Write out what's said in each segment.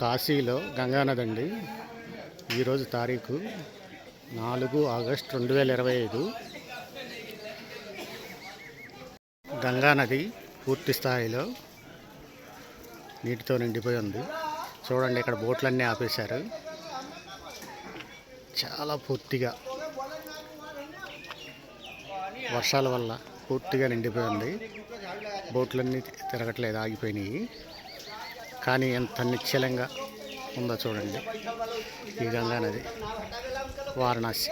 కాశీలో గంగానది అండి ఈరోజు తారీఖు నాలుగు ఆగస్ట్ రెండు వేల ఇరవై ఐదు. గంగానది పూర్తి స్థాయిలో నీటితో నిండిపోయి ఉంది. చూడండి ఇక్కడ బోట్లన్నీ ఆపేశారు. చాలా పూర్తిగా వర్షాల వల్ల పూర్తిగా నిండిపోయి ఉంది. బోట్లన్నీ తిరగట్లేదు ఆగిపోయినాయి. కానీ ఎంత నిశ్చలంగా ఉందో చూడండి. ఈ గంగా నది. వారణాసి.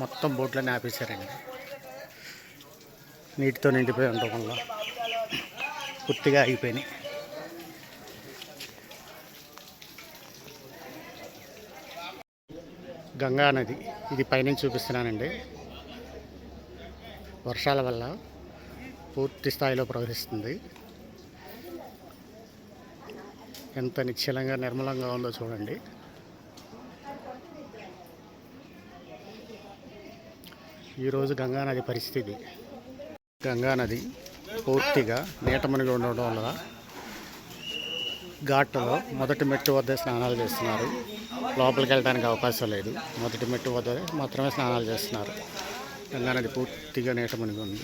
మొత్తం బోట్లన్నీ ఆపేశారండి. నీటితో నిండిపోయి ఉండడం వల్ల పూర్తిగా ఆగిపోయినాయి. గంగా నది. ఇది పైనుంచి చూపిస్తున్నానండి. వర్షాల వల్ల పూర్తి స్థాయిలో ప్రవహిస్తుంది. ఎంత నిశ్చలంగా నిర్మలంగా ఉందో చూడండి. ఈరోజు గంగా నది పరిస్థితి. గంగా నది పూర్తిగా నీట మునిగి ఉండడం వల్ల ఘాట్లో మొదటి మెట్టు వద్ద స్నానాలు చేస్తున్నారు. లోపలికి వెళ్ళడానికి అవకాశం లేదు. మొదటి మెట్టు వద్ద మాత్రమే స్నానాలు చేస్తున్నారు. గంగా నది పూర్తిగా నీటమని ఉంది.